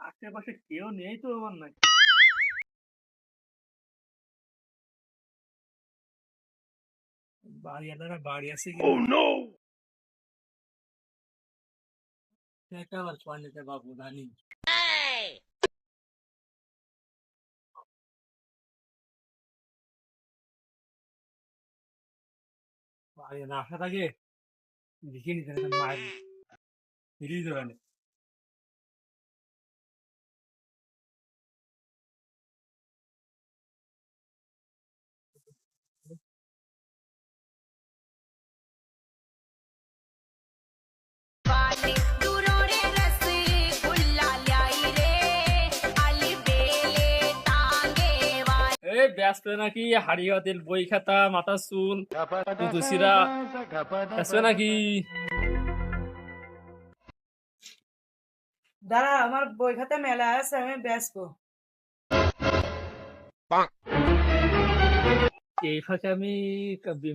আশেপাশে কেউ নেই তো আমার নাকি? বাড়িওয়ালারা বাড়ি আছে কি? একটা আবার পানিতে বাবু জানি বাড়ি না আসার আগে দেখে নিতে মায়ের ফিরিয়ে দেবে নাকি তেল বই খাতা মাথা চুল নাকি? দাঁড়া আমার বই খাতা মেলা আছে আমি এই ফাঁকে আমি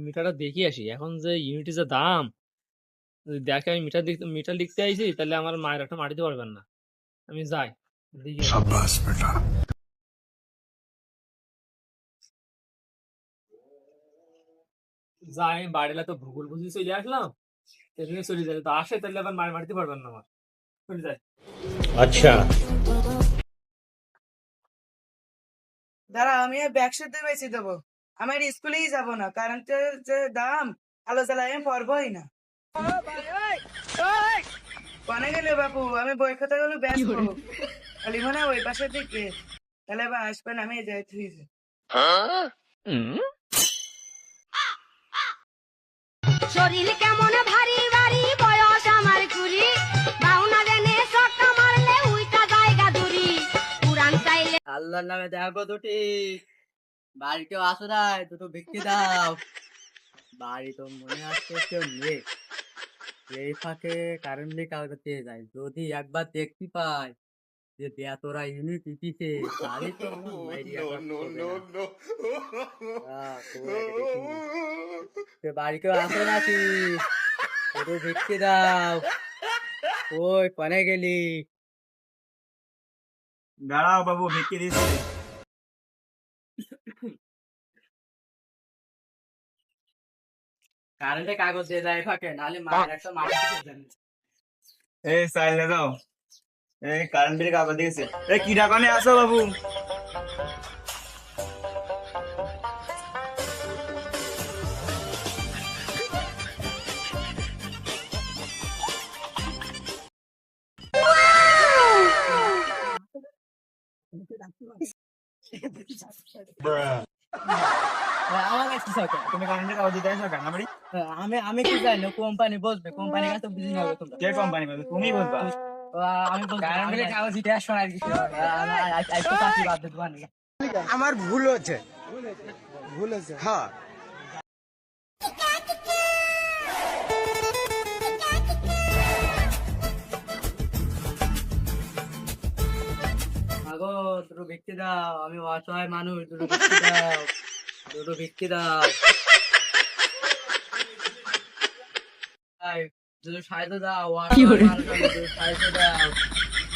মিটারটা দেখে আসি। এখন যে ইউনিটের যে দাম দেখে আমি মিটার লিখতে মিটার লিখতে আইছি তাহলে আমার মায়ের একটা মাটিতে পারবেন না। আমি যাই দেখি। যাই আমি বাড়িলে তো ভূগোল বুঝি চলে আসলাম সেখানে চলে যাবে তো আসে তাহলে আবার মায়ের মাটিতে পারবেন না আমার চলে যায় দাঁড়া আমি ব্যাগসাথে বেশি দেবো। আমার স্কুলেই যাব না কারণ যে দাম আলো জ্বালা আমি পড়বই না। কনে গেলে বাপু? আমি বই খাতা গুলো বেচবো। খালি মনে ওই পাশে দিকে তাহলে আবার আসবেন আমি যাই তুই আল্লাহর নামে দেখো দুটি। বাড়ি আসো দুটো ভিক্ষি দাও। বাড়ি তো মনে হচ্ছে কেউ নেই। এই ফাঁকে কারেন্টলি কাউকে পেয়ে যায় যদি একবার দেখতে পাই যে বেতরা ইউনিট ইটিছে তাহলে তো আমার মাইরিয়া কাজ করবে না। আহ, খুব আগে দেখিনি। সে বাড়ি কেউ আসো নাকি দুটো ভিক্ষি দাও। ওই কনে গেলি। দাঁড়াও বাবু ভিক্ষি দিচ্ছি। কারেন্টে কাগজ দিয়ে দেয় ফাঁকে। নাহলে মায়ের একটা মাটি এই সাইলে দাও। এই কারেন্ট বিল কাগজ দিয়েছে এই কি ডাকানে আসো বাবু। তুমি কারেন্টের আমি আমি কি জানি কোম্পানি বসবে কোম্পানি কাছে বুঝি হবে তোমরা। কোম্পানি বলবে? তুমি বলবা। আমার ভুল হচ্ছে ভুল হচ্ছে হ্যাঁ। আগো দুটো ভিক্ষি দাও। আমি অসহায় মানুষ দুটো ভিক্ষি দাও। দুটো ভিক্ষি দাও। এই, দুটো সাহায্য দাও অসহায় মানুষ আমি, দুটো সাহায্য দাও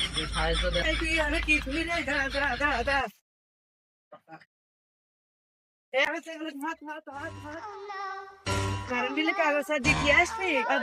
দুটো সাহায্য দাও এই তুই আমি কি তুলি রে দাঁড়া দাঁড়া দাঁড়া দাঁড়া এই আমি সেগুলো হাত হাত হাত হাত কারণ বিলে কাগজ আর দেখিয়ে আসবি আর